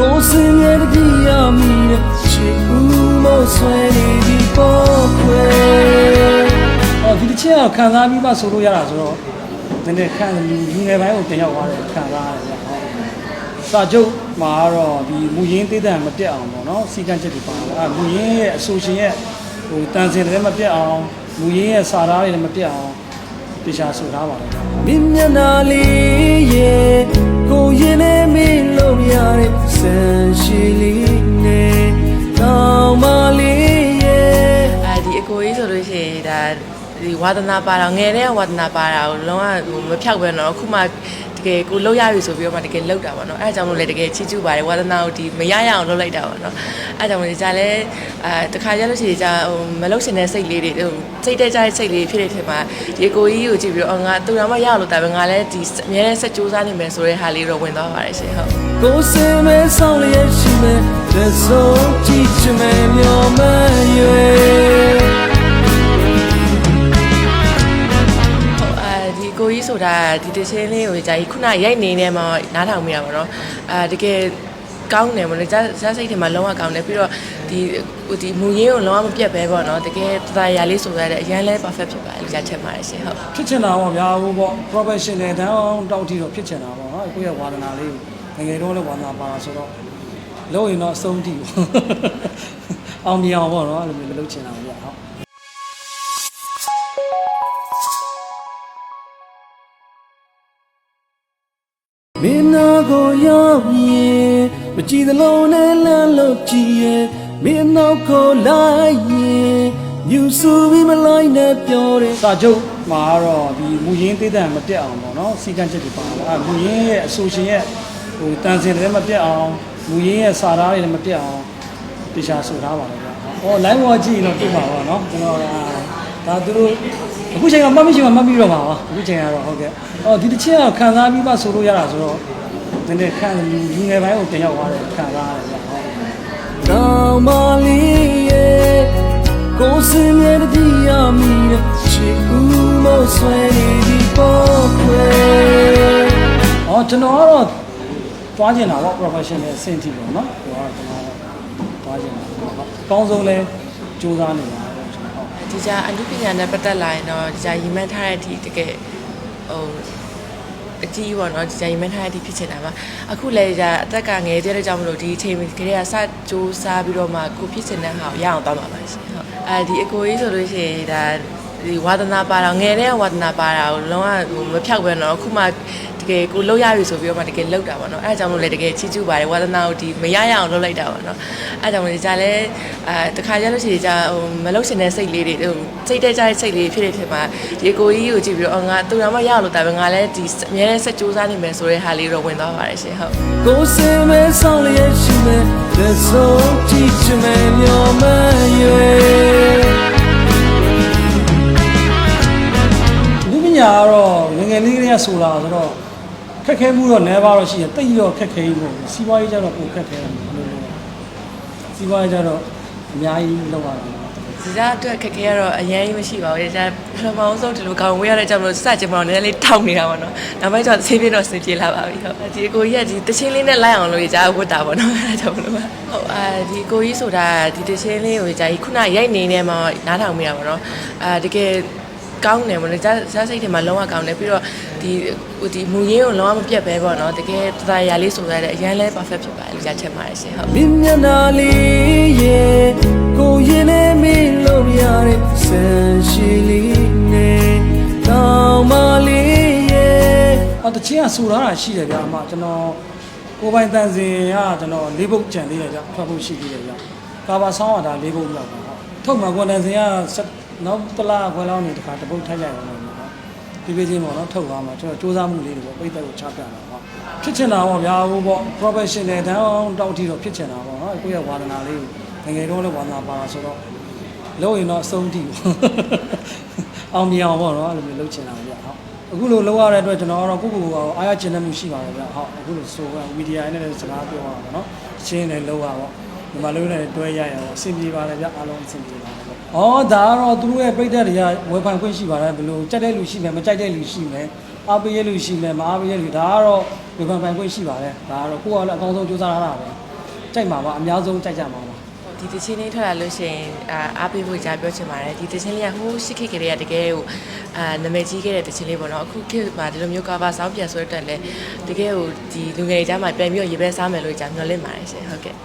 ကိုယ်စင်ရဲ့တတိယမိနဲ့ချစ်ဦးမဆွဲနေဒီပေါ်ခွဲအော်ဒီတစ်ချက်ကခံစားပြီးမှဆိုလို့ရတာဆိုတော့နည်းနည်းခံလူလူငယ်ပိုင်းကိုတင်ရောက်သွားတယ်ခံစားရတယ်ဗျဟုတ်စာချုပ်မှာကတော့ဒီမူရင်းသေးတဲ့မပြတ်အောင်ပေါ့နော်စီကံချက်တွေပါတော့အဲမူရင်းရဲ့အဆိုရှင်ရဲ့ဟိုတန်စင်တွေလည်းမပြတ်အောင်မူရင်းရဲ့စာသားတွေလည်းမပြတ်အောင်တေချာဆိုထားပါတော့မင်းမျက်နှာလေးရဲ့ကို ရင်နဲ့မင်းလို့ရတဲ့ဆန်ရှိလေးနဲ့ကောင်းမလေးရဲ့အဲဒီအကိုကြီးဆိုလို့ရှိရင်ဒါဒီဝါသနာပါတာငယ်တဲ့ကဝါသနာပါတာကိုလုံးဝဟိုမဖြောက်ပဲတော့အခုမှ တကယ်ကိုလောက်ရပြီဆိုပြီးတော့မှတကယ်လောက်တာပေါ့နော်အဲအကြောင်းလို့လည်းတကယ်ချီးကျူးပါတယ်ဝါသနာကိုဒီမရရအောင်လုပ်လိုက်တာပေါ့နော်အဲအကြောင်းလို့ကြာလဲအဲတခါကျလို့ရှိရင်ကြာဟိုမလောက်ရှင်တဲ့စိတ်လေးတွေဟိုစိတ်တဲ့ကြတဲ့စိတ်လေးဖြစ်တဲ့ထင်မှာဒီအကိုကြီးကိုကြည့်ပြီးတော့အော်ငါသူတော်မရအောင်လို့တာပဲငါလည်းဒီအများနဲ့ဆက်ကြိုးစားနေမယ်ဆိုတဲ့ဟာလေးတော့ဝင်သွားပါတယ်ရှင်ဟုတ်ကိုယ်စင်မဲ့ဆောင်လျက်ရှိမဲ့လက်စုံကြည့်ချင်မဲ့မျောမှန်းရွယ် ဒီတချင်းလေးကိုကြာကြီးခုနရိုက်နေနေမှာနားထောင်မိတာပေါ့နော်အာတကယ်ကောင်းတယ်မလို့ဇာဇာစိတ်ထဲမှာလုံးဝကောင်းတယ်ပြီးတော့ဒီဟိုဒီမူရင်းကိုလုံးဝမပြတ်ပဲပေါ့နော်တကယ်တသားရာလေးဆိုရတဲ့အရန်လဲ perfect ဖြစ်ပါတယ်လို့ကြားချင်ပါတယ်ရှင်ဟုတ်ဖြစ်ချင်တာပေါ့ဗျာဟိုပေါ့ professional တန်းအောင်တောက်ထီတော့ဖြစ်ချင်တာပေါ့နော်ကိုယ့်ရဲ့ဝါသနာလေးကိုငယ်ငယ်တော့လည်းဝါသနာပါတာဆိုတော့လို့ရင်တော့အဆုံးထိပေါ့အောင်မြင်အောင်ပေါ့နော်အဲ့လိုမျိုးလုပ်ချင်တာဗျာဟုတ် ကိုရောက်ရင်မကြည့်သလုံးနဲ့လမ်းလို့ကြည့်ရဲ့မင်းနောက်ကိုလိုက်ရင်မြူဆူပြီးမလိုက်နဲ့ပြောတယ်စာချုပ်မှာကတော့ဒီမူရင်းသေးတဲ့မပြတ်အောင်ပေါ့နော်စီကံချက်တွေပါတော့အဲမူရင်းရဲ့အဆိုရှင်ရဲ့ဟိုတန်စင်တွေလည်းမပြတ်အောင်မူရင်းရဲ့စာသားတွေလည်းမပြတ်အောင်တေချာဆိုထားပါတော့ဗျာဟော line ဝကြည့်ရင်တော့ပြပါပါနော်ကျွန်တော်ဒါသူတို့အခုချိန်ကမှတ်မိရှိမှမှတ်ပြီးတော့ပါပါအခုချိန်ကတော့ဟုတ်ကဲ့အော်ဒီတစ်ချက်ကခံစားပြီးမှဆိုလို့ရတာဆိုတော့ နည်းနည်းခံလူလူငယ်ပိုင်းကိုတင်ရောက်သွားတယ်ခံစားရတယ်ဗျာဟုတ်ကောင်းမလေးရဲ့ကိုယ်စင်ရဲ့တတိယမိနဲ့ချစ်ဦးမဆွဲနေဒီပေါ်ခွဲ။အော်ကျွန်တော်ကတော့သွားကျင်တာပေါ့ professional အဆင့်ထိပေါ့နော်။ဟိုကတော့ကျွန်တော်သွားကျင်တာပေါ့ဟုတ်။အကောင်းဆုံးလဲစူးစမ်းနေတာပေါ့ကျွန်တော်ဟုတ်ဒီကြာအနုပညာနဲ့ပတ်သက်လာရင်တော့ဒီကြာရီမန်းထားတဲ့အထိတကယ်ဟို အကြီးပေါ့နော်ဒီကြာရီမန်းထားတဲ့အထိဖြစ်ချင်တာပါအခုလည်းကြာအသက်ကငယ်တဲ့အတွက်ကြောင့်မလို့ဒီအချိန်ကလေးကစကြိုးစားပြီးတော့မှကိုဖြစ်ချင်တဲ့ဟာကိုရအောင်သွားမှာပါရှင်ဟုတ်အဲဒီအကိုကြီးဆိုလို့ရှိရင်ဒါဒီဝါသနာပါတာငယ်တဲ့ကဝါသနာပါတာကိုလုံးဝဟိုမဖြောက်ပဲတော့အခုမှတ ကယ်ကိုလောက်ရပြီဆိုပြီးတော့မှတကယ်လောက်တာပေါ့နော်အဲအကြောင်းလို့လည်းတကယ်ချီးကျူးပါတယ်ဝါသနာကိုဒီမရရအောင်လုပ်လိုက်တာပေါ့နော်အဲအကြောင်းလို့ကြာလဲအဲတခါကျလို့ရှိရင်ကြာဟိုမလောက်ရှင်တဲ့စိတ်လေးတွေဟိုစိတ်တဲ့ကြတဲ့စိတ်လေးဖြစ်တဲ့ထင်မှာဒီကိုကြီးကိုကြည့်ပြီးတော့အော်ငါသူတော်မရအောင်လို့တာပဲငါလည်းဒီအများနဲ့ဆက်ကြိုးစားနေမယ်ဆိုတဲ့ဟာလေးတော့ဝင်သွားပါတယ်ရှင်ဟုတ်ကိုယ်စင်မဲ့ဆောင်လျက်ရှိမဲ့လက်စုံကြည့်ချင်မဲ့မျောမှန်းရွယ်လူပညာကတော့ငယ်ငယ်လေးကလေးကဆိုလာဆိုတော့ခ က်ခဲမှုတော့နည်းပါတော့ရှိရင်တိတ်တော့ခက်ခဲကြီးပေါ့စီးပွားရေးကျတော့ပိုခက်ခဲတယ်ဘယ်လိုလဲစီးပွားရေးကျတော့အများကြီးလောက်ရတယ်ဒီစားအတွက်ခက်ခဲရတော့အရင်မရှိပါဘူး။ဒါပထမဆုံးဒီလိုကောင်ဝေးရတဲ့ကြောင့်မလို့စကြင်မတော့နည်းနည်းလေးထောက်နေတာပေါ့နော်။နောက်ပိုင်းကျတော့ဆေးပြင်းတော့ဆင်ပြေလာပါပြီ။ဟုတ်။ဒီကိုကြီးကဒီတချင်းလေးနဲ့လိုက်အောင်လို့ကြာဝတ်တာပေါ့နော်။အဲဒါကြောင့်မလို့ပါ။ဟုတ်အာဒီကိုကြီးဆိုတာဒီတချင်းလေးကိုကြာကြီးခုနရိုက်နေနေမှာနားထောင်မိတာပေါ့နော်။အာတကယ်ကောင်းတယ်မလို့ဇာဇာစိတ်ထဲမှာလုံးဝကောင်းတယ်ပြီးတော့ ဒီဟိုဒီမူရင်းကိုလုံးဝမပြတ်ပဲပေါ့နော်တကယ်တသားရာလေးဆိုရတဲ့အရန်လဲ perfect ဖြစ်ပါတယ်လို့ကြားချင်ပါတယ်ရှင်ဟုတ်မင်းမျက်နှာလေးရဲ့ကိုရင်နဲ့မင်းလို့ရတဲ့ဆန်ရှိလေးနဲ့ကောင်းမလေးရဲ့အော်တချင်းကဆူထားတာရှိတယ်ဗျာအမကျွန်တော်ကိုယ်ပိုင်တန်စင်ကကျွန်တော်လေးပုတ်ကြံလေးရကြထွက်ဖို့ရှိသေးတယ်ဗျာကာဘာဆောင်းကဒါလေးပုတ်လောက်ပါဟုတ်ထုတ်မှာကိုယ်တန်စင်ကနောက်တလားခွဲလောက်နေတခါတပုတ်ထိုက်လိုက်အောင်လို့ဟုတ် ဒီပေးချင်းပေါ့နော်ထုတ်သွားမှာကျွန်တော်စူးစမ်းမှုလေးတွေပေါ့ပိတ်သက်ကိုချပြတာဟုတ်ဖြစ်ချင်တာပေါ့ဗျာဟိုပေါ့ professional တန်းအောင်တောက်ထီတော့ဖြစ်ချင်တာပေါ့နော်ကိုယ့်ရဲ့ဝါသနာလေးကိုငယ်ငယ်တော့လည်းဝါသနာပါတာဆိုတော့လို့ရင်တော့အဆုံးထိပေါ့အောင်မြင်အောင်ပေါ့နော်အဲ့လိုမျိုးလုပ်ချင်တာဗျာဟုတ်အခုလိုလောက်ရတဲ့အတွက်ကျွန်တော်ကတော့ကိုယ့်ကိုယ်ကိုအားရကျင်တဲ့မှုရှိပါတယ်ဗျဟုတ်အခုလိုဆိုကမီဒီယာနဲ့လည်းစကားပြောရတာပေါ့နော်အချင်းနဲ့လောက်ရပေါ့ဒီမှာလုံးနဲ့တွဲရရပေါ့အဆင်ပြေပါတယ်ဗျအားလုံးအဆင်ပြေပါတယ် ဗျဩဒါကတော့သူတို့ရဲ့ပြိတ္တတွေကဝယ်ဖန်ခွင့်ရှိပါတယ်ဘယ်လိုကြိုက်တဲ့လူရှိမယ်မကြိုက်တဲ့လူရှိမယ်အားပေးရလူရှိမယ်မအားပေးရလူဒါကတော့ဝယ်ဖန်ပိုင်ခွင့်ရှိပါတယ်ဒါကတော့ကိုယ့်အားလည်းအကောင်းဆုံးစူးစမ်းရတာပဲကြိုက်မှာပါအများဆုံးကြိုက်ကြမှာပါဒီတချင်းလေးထွက်လာလို့ရှိရင်အာအားပေးဖို့ကြားပြောချင်ပါတယ်ဒီတချင်းလေးကဟိုးရှိခိကလေးကတကယ်ကိုအာနာမည်ကြီးခဲ့တဲ့တချင်းလေးပေါ့နော်အခုခေတ်မှာဒီလိုမျိုးကာဗာဆောင်းပြန်ဆွဲတက်လဲတကယ်ကိုဒီလူငယ်တွေကြားမှာပြန်ပြီးတော့ရေပဲစားမယ်လို့ကြားမျှော်လင့်ပါတယ်ရှင်ဟုတ်ကဲ့